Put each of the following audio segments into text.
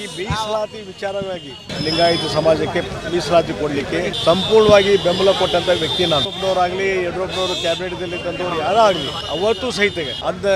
ಈ ಮೀಸಲಾತಿ ವಿಚಾರವಾಗಿ ಲಿಂಗಾಯತ ಸಮಾಜಕ್ಕೆ ಮೀಸಲಾತಿ ಕೊಡಲಿಕ್ಕೆ ಸಂಪೂರ್ಣವಾಗಿ ಬೆಂಬಲ ಕೊಟ್ಟಂತ ವ್ಯಕ್ತಿ ನಾನು. ಒಬ್ಬನವರಾಗಲಿ ಯಡಿಯೂರಪ್ಪನವರು ಕ್ಯಾಬಿನೆಟ್ದಲ್ಲಿ ತಂದವರು ಆಗಲಿ ಅವತ್ತು ಸಹಿತ ಅದ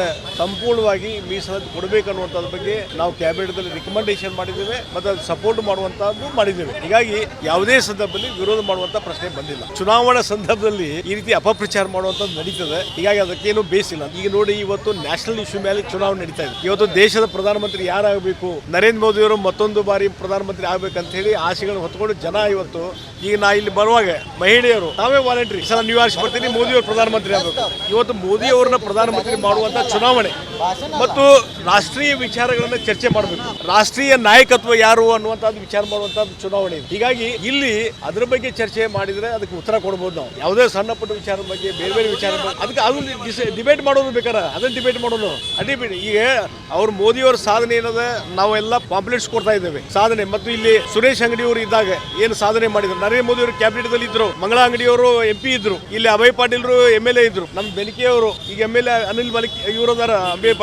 ಸಂಪೂರ್ಣವಾಗಿ ಮೀಸಲಾತಿ ಕೊಡಬೇಕನ್ನುವಂಥದ್ರ ಬಗ್ಗೆ ನಾವು ಕ್ಯಾಬಿನೆಟ್ದಲ್ಲಿ ರಿಕಮೆಂಡೇಶನ್ ಮಾಡಿದ್ದೇವೆ ಮತ್ತು ಸಪೋರ್ಟ್ ಮಾಡುವಂತಹದ್ದು ಮಾಡಿದ್ದೇವೆ. ಹೀಗಾಗಿ ಯಾವುದೇ ಸಂದರ್ಭದಲ್ಲಿ ವಿರೋಧ ಮಾಡುವಂತ ಪ್ರಶ್ನೆ ಬಂದಿಲ್ಲ. ಚುನಾವಣಾ ಸಂದರ್ಭದಲ್ಲಿ ಈ ರೀತಿ ಅಪಪ್ರಚಾರ ಮಾಡುವಂಥದ್ದು ನಡೀತದೆ. ಹೀಗಾಗಿ ಅದಕ್ಕೇನು ಬೇಸಿಲ್ಲ ಈಗ ನೋಡಿ, ಇವತ್ತು ನ್ಯಾಷನಲ್ ಇಶ್ಯೂ ಮೇಲೆ ಚುನಾವಣೆ ನಡೀತಾ ಇದೆ. ಇವತ್ತು ದೇಶದ ಪ್ರಧಾನಮಂತ್ರಿ ಯಾರಾಗಬೇಕು? ನರೇಂದ್ರ ಮೋದಿ ಅವರು ಮತ್ತೊಂದು ಬಾರಿ ಪ್ರಧಾನಮಂತ್ರಿ ಆಗ್ಬೇಕಂತ ಹೇಳಿ ಆಸೆಗಳನ್ನು ಹೊತ್ಕೊಂಡು ಜನ ಇವತ್ತು, ಈಗ ನಾ ಇಲ್ಲಿ ಬರುವಾಗ ಮಹಿಳೆಯರು, ನಾವೇ ವಾಲಂಟ್ರಿ ಸಲ ನೀವು ಆರಿಸಿ ಬರ್ತೀನಿ ಮೋದಿ ಅವರು ಪ್ರಧಾನಮಂತ್ರಿ ಆಗಬೇಕು. ಇವತ್ತು ಮೋದಿ ಅವರನ್ನ ಪ್ರಧಾನಮಂತ್ರಿ ಮಾಡುವಂತ ಚುನಾವಣೆ ಮತ್ತು ರಾಷ್ಟ್ರೀಯ ವಿಚಾರಗಳನ್ನ ಚರ್ಚೆ ಮಾಡಬೇಕು. ರಾಷ್ಟ್ರೀಯ ನಾಯಕತ್ವ ಯಾರು ಅನ್ನುವಂಥದ್ದು ವಿಚಾರ ಮಾಡುವಂತ ಚುನಾವಣೆ. ಹೀಗಾಗಿ ಇಲ್ಲಿ ಅದ್ರ ಬಗ್ಗೆ ಚರ್ಚೆ ಮಾಡಿದ್ರೆ ಅದಕ್ಕೆ ಉತ್ತರ ಕೊಡ್ಬೋದು ನಾವು. ಯಾವುದೇ ಸಣ್ಣ ಪುಟ್ಟ ವಿಚಾರದ ಬಗ್ಗೆ, ಬೇರೆ ಬೇರೆ ವಿಚಾರ ಅದಕ್ಕೆ ಅದು ಡಿಬೇಟ್ ಮಾಡೋದು ಬೇಕಾರ? ಅದನ್ನ ಡಿಬೇಟ್ ಮಾಡೋದು ಅಡಿಬೇಡಿ ಈಗ ಅವ್ರು ಮೋದಿಯವರ ಸಾಧನೆ ಏನದ? ನಾವೆಲ್ಲ ಪಾಂಪ್ಲೆಟ್ಸ್ ಕೊಡ್ತಾ ಇದ್ದೇವೆ. ಸಾಧನೆ. ಮತ್ತು ಇಲ್ಲಿ ಸುರೇಶ್ ಅಂಗಡಿ ಅವರು ಇದ್ದಾಗ ಏನು ಸಾಧನೆ ಮಾಡಿದ್ರು? ನರೇಂದ್ರ ಮೋದಿ ಅವರು ಕ್ಯಾಬಿನೆಟ್ ದಲ್ಲಿ ಇದ್ರು. ಮಂಗಳ ಅಂಗಡಿಯವರು ಎಂ ಪಿ ಇದ್ರು. ಇಲ್ಲಿ Abhay Patil M L A ಇದ್ರು. ನಮ್ ಬೆನಿಕೆ ಅವರು ಈಗ M L A Anil Malik ಇವರದಾರ Abhay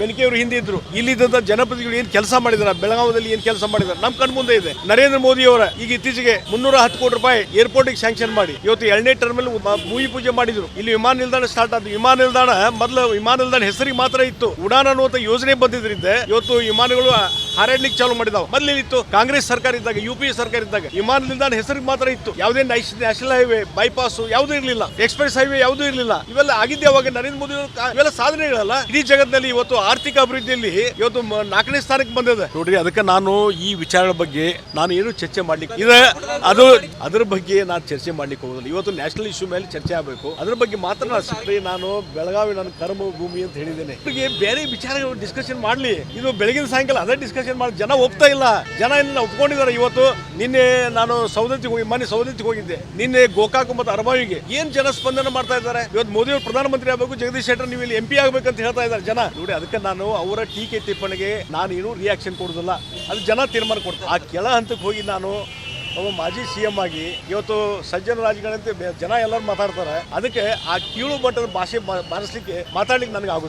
Benake ಅವರು. ಹಿಂದೆ ಇದ್ರು. ಇಲ್ಲಿದ್ದಂತ ಜನಪ್ರತಿನಿಧಿಗಳು ಏನ್ ಕೆಲಸ ಮಾಡಿದಾರ? ಬೆಳಗಾವದಲ್ಲಿ ಏನ್ ಕೆಲಸ ಮಾಡಿದ್ರು? ನಮ್ ಕಣ್ ಮುಂದೆ ಇದೆ. ನರೇಂದ್ರ ಮೋದಿ ಅವರ, ಈಗ ಇತ್ತೀಚೆಗೆ ಮುನ್ನೂರ ಹತ್ತು ಕೋಟಿ ರೂಪಾಯಿ ಏರ್ಪೋರ್ಟ್ಗೆ ಸ್ಯಾಂಕ್ಷನ್ ಮಾಡಿ. ಇವತ್ತು ಎರಡನೇ ಟರ್ಮಲ್ ಭೂಮಿ ಪೂಜೆ ಮಾಡಿದ್ರು. ಇಲ್ಲಿ ವಿಮಾನ ನಿಲ್ದಾಣ ಸ್ಟಾರ್ಟ್ ಆದ ವಿಮಾನ ನಿಲ್ದಾಣ, ಮೊದಲು ವಿಮಾನ ನಿಲ್ದಾಣ ಹೆಸರಿಗೆ ಮಾತ್ರ ಇತ್ತು. ಉಡಾನ್ ಅನ್ನುವಂತ ಯೋಜನೆ ಬಂದಿದ್ರಿಂದ ಇವತ್ತು ವಿಮಾನಗಳು ಹಾರಾಡ್ಲಿಕ್ಕೆ ಚಾಲು ಮಾಡಿದಾವೆ. ಮೊದಲಿತ್ತು ಕಾಂಗ್ರೆಸ್ ಸರ್ಕಾರ ಇದ್ದಾಗ, ಯು ಸರ್ಕಾರ ಇದ್ದಾಗ ವಿಮಾನ ನಿಲ್ದಾಣ ಹೆಸರಿಗೆ ಮಾತ್ರ ಇತ್ತು. ಯಾವುದೇ ನ್ಯಾಷನಲ್ ಹೈವೇ, ಬೈಪಾಸ್ ಯಾವುದೂ ಇರಲಿಲ್ಲ. ಎಕ್ಸ್ಪ್ರೆಸ್ ಹೈವೇ ಯಾವುದೂ ಇರಲಿಲ್ಲ. ಇವೆಲ್ಲ ಆಗಿದ್ದೆ ಅವಾಗ ನರೇಂದ್ರ ಮೋದಿ ಇವೆಲ್ಲ ಸಾಧನೆಗಳಲ್ಲ. ಇಡೀ ಜಗತ್ತಿನಲ್ಲಿ ಇವತ್ತು ಆರ್ಥಿಕ ಅಭಿವೃದ್ಧಿಯಲ್ಲಿ ಇವತ್ತು ನಾಲ್ಕನೇ ಸ್ಥಾನಕ್ಕೆ ಬಂದಿದೆ. ನೋಡ್ರಿ, ಅದಕ್ಕೆ ನಾನು ಈ ವಿಚಾರಗಳ ಬಗ್ಗೆ ನಾನು ಏನು ಚರ್ಚೆ ಮಾಡ್ಲಿಕ್ಕೆ ಇದೆ ಅದು ಅದ್ರ ಬಗ್ಗೆ ನಾನು ಚರ್ಚೆ ಮಾಡ್ಲಿಕ್ಕೆ ಹೋಗೋದಿಲ್ಲ. ಇವತ್ತು ನ್ಯಾಷನಲ್ ಇಶ್ಯೂ ಮೇಲೆ ಚರ್ಚೆ ಆಗಬೇಕು. ಅದ್ರ ಬಗ್ಗೆ ಮಾತ್ರ ನಾನು ಬೆಳಗಾವಿ ನನ್ನ ಕರ್ಮ ಭೂಮಿ ಅಂತ ಹೇಳಿದ್ದೇನೆ. ಬೇರೆ ವಿಚಾರಗಳು ಡಿಸ್ಕಷನ್ ಮಾಡ್ಲಿ. ಇದು ಬೆಳಗಿನ ಸಾಯಂಕಾಲ ಅದೇ ಡಿಸ್ಕಷನ್ ಮಾಡಿ ಜನ ಒಪ್ತಾ ಇಲ್ಲ. ಜನ ಇನ್ನ ಒಪ್ಕೊಂಡಿದ್ದಾರೆ ಇವತ್ತು. ನಿನ್ನೆ ನಾನು ಸೌದತ್ತಿಗೆ ಹೋಗಿ ಮನೆ ಸೌದತ್ತಿಗೆ ಹೋಗಿದ್ದೆ. ನಿನ್ನೆ ಗೋಕಾಕ್ ಮತ್ತು ಅರಬಾವಿಗೆ ಏನ್ ಜನ ಸ್ಪಂದನೆ ಮಾಡ್ತಾ ಇದ್ದಾರೆ? ಇವತ್ತು ಮೋದಿ ಅವರು ಪ್ರಧಾನಮಂತ್ರಿ ಆಗಬೇಕು, ಜಗದೀಶ್ ಶೆಟ್ಟರ್ ನೀವು ಇಲ್ಲಿ ಎಂ ಪಿ ಆಗ್ಬೇಕಂತ ಹೇಳ್ತಾ ಇದ್ದಾರೆ ಜನ. ನೋಡಿ, ಅದಕ್ಕೆ ನಾನು ಅವರ ಟೀಕೆ ಟಿಪ್ಪಣಿಗೆ ನಾನು ಏನು ರಿಯಾಕ್ಷನ್ ಕೊಡೋದಿಲ್ಲ ಅದು ಜನ ತೀರ್ಮಾನ ಕೊಡ್ತಾರೆ. ಆ ಕೆಳ ಹಂತಕ್ಕೆ ಹೋಗಿ ನಾನು ಒಬ್ಬ ಮಾಜಿ ಸಿ ಎಂ ಆಗಿ ಇವತ್ತು ಸಜ್ಜನ ರಾಜಕಾರಣಿ ಜನ ಎಲ್ಲರೂ ಮಾತಾಡ್ತಾರೆ. ಅದಕ್ಕೆ ಆ ಕೀಳು ಮಟ್ಟದ ಭಾಷೆ ಬಾರಿಸ್ಲಿಕ್ಕೆ ಮಾತಾಡ್ಲಿಕ್ಕೆ ನನಗೆ ಆಗುದಿಲ್ಲ.